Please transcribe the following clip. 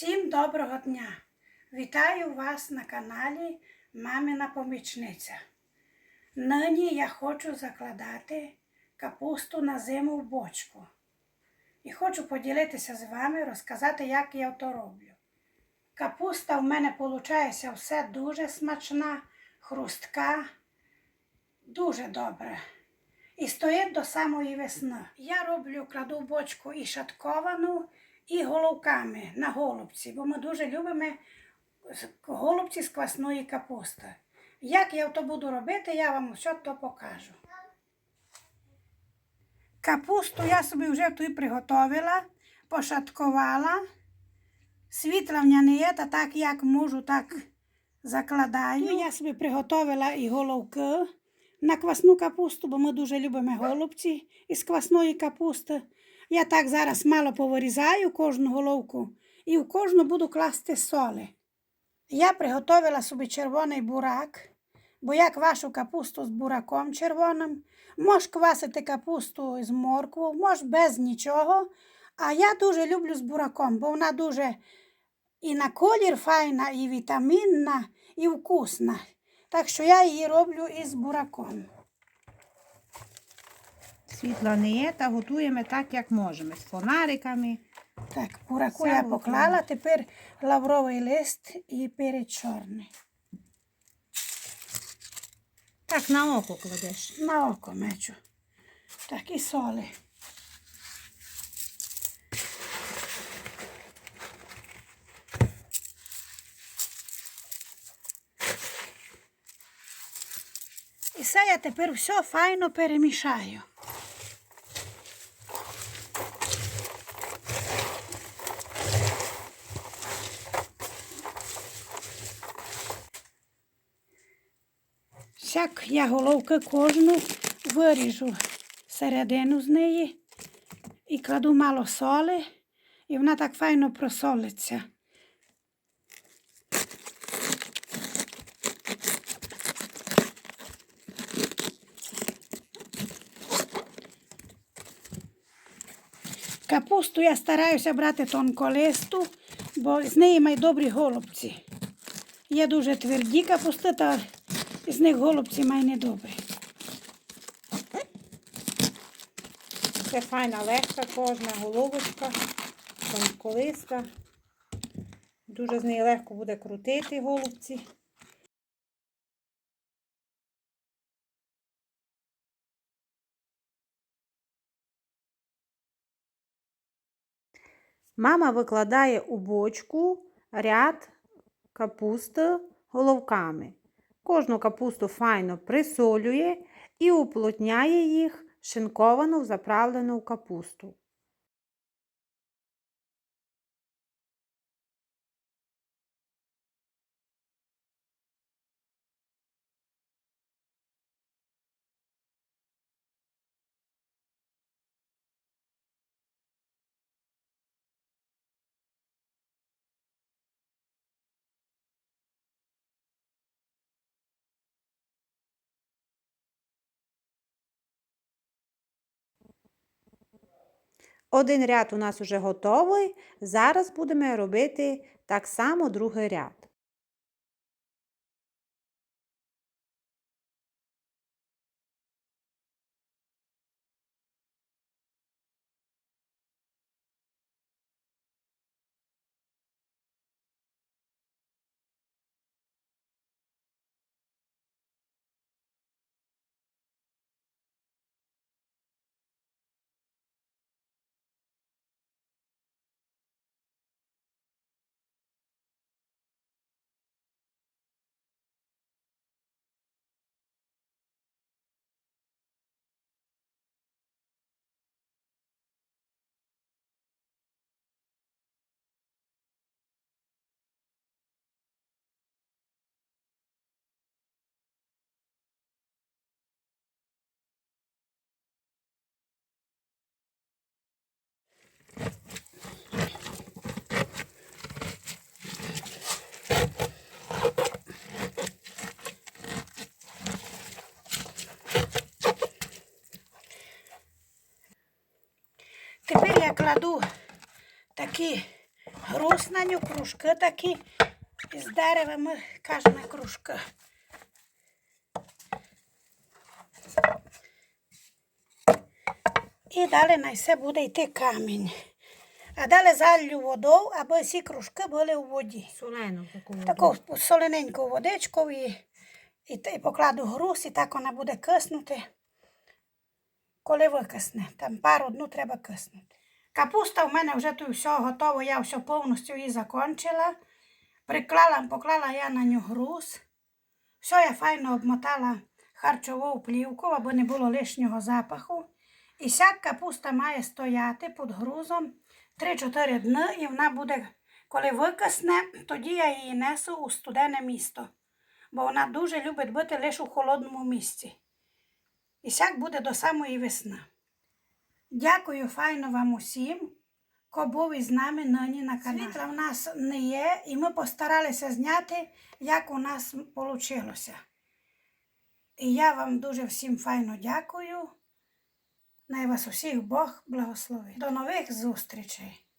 Всім доброго дня! Вітаю вас на каналі Мамина Помічниця. Нині я хочу закладати капусту на зиму в бочку. І хочу поділитися з вами, розказати, як я то роблю. Капуста в мене виходить все дуже смачна, хрустка, дуже добре. І стоїть до самої весни. Я роблю, кладу бочку і шатковану, і головками на голубці, бо ми дуже любимо голубці з квасної капусти. Як я то буду робити, я вам все то покажу. Капусту я собі вже тут приготовила, пошаткувала. Світла в мене не є, та так як можу, так закладаю. Я собі приготовила і головки на квасну капусту, бо ми дуже любимо голубці із квасної капусти. Я так зараз мало повирізаю кожну головку і в кожну буду класти соли. Я приготовила собі червоний бурак, бо я квашу капусту з бураком червоним. Мож квасити капусту з моркву, мож без нічого. А я дуже люблю з бураком, бо вона дуже і на колір файна, і вітамінна, і вкусна. Так що я її роблю із бураком. Світла не є, та готуємо так, як можемо, з фонариками. Так, бураку я поклала, тепер лавровий лист і перець чорний. Так на око кладеш. На око мечу. Так, і соли. І це я тепер все файно перемішаю. Всяк я головки кожну виріжу середину з неї і кладу мало соли, і вона так файно просолиться. Капусту я стараюся брати тонколисту, бо з неї мають добрі голубці. Є дуже тверді капусти, та з них голубці мають недобрі. Це файна легка кожна головочка, тонколиста. Дуже з неї легко буде крутити голубці. Мама викладає у бочку ряд капусти головками. Кожну капусту файно присолює і уплотняє їх шинковану заправлену капусту. Один ряд у нас уже готовий. Зараз будемо робити так само другий ряд. Я кладу такі груз на ню, кружки такі. Із дерева ми кажемо кружки. І далі на все буде йти камінь. А далі залью водою, аби всі кружки були у воді. Солену таку. Таку солененьку водичку і, і, і покладу груз, і так вона буде киснути, коли викисне. Там пару днів треба киснути. Капуста в мене вже тут все готово, я все повністю її закончила. Приклала, поклала я на нього груз. Все я файно обмотала харчову плівку, аби не було лишнього запаху. І вся капуста має стояти під грузом 3-4 дні, і вона буде, коли викисне, тоді я її несу у студене місто, бо вона дуже любить бути лише у холодному місці. І сяк буде до самої весни. Дякую файно вам усім, хто був із нами нині на каналі. Світла в нас не є, і ми постаралися зняти, як у нас вийшло. І я вам дуже всім файно дякую. Най вас усіх Бог благословить. До нових зустрічей!